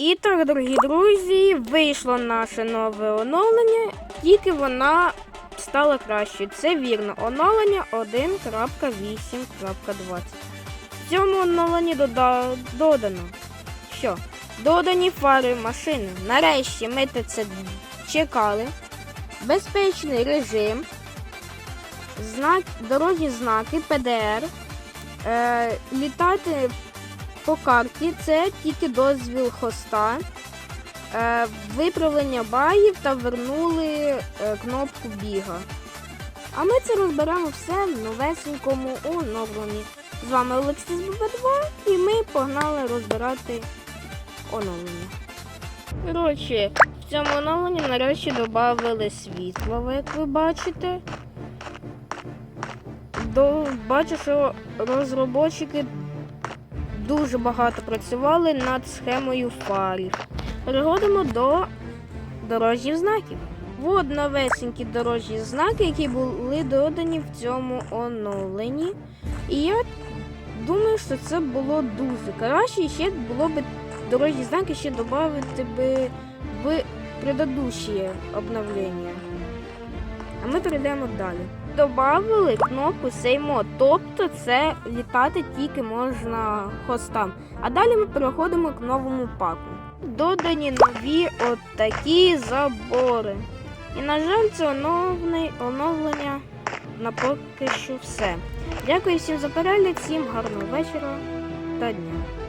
І так, дорогі друзі, вийшло наше нове оновлення, тільки вона стала кращою. Це вірно, оновлення 1.8.20. В цьому оновленні дода- додано. Що? Додані фари машини. Нарешті ми це чекали. Безпечний режим, знак, дорожні знаки, ПДР. Е, літати по карті це тільки дозвіл хоста, е, виправлення багів та вернули е, кнопку біга. А ми це розберемо все в новесенькому оновленні. З вами Олексій з ББ2 і ми погнали розбирати оновлення. Коротше, в цьому оновленні нарешті додали світло, як ви бачите. До, бачу, що розробники дуже багато працювали над схемою фарів. Переходимо до дорожніх знаків. От новесенькі дорожні знаки, які були додані в цьому оновленні. І я думаю, що це було дуже краще. І ще було б дорожні знаки ще додати би в предыдущее обновлення. А ми перейдемо далі. Добавили кнопку Mode, тобто це літати тільки можна хостам. А далі ми переходимо к новому паку. Додані нові от такі забори. І, на жаль, це оновлений- оновлення на поки що все. Дякую всім за перегляд, всім гарного вечора та дня.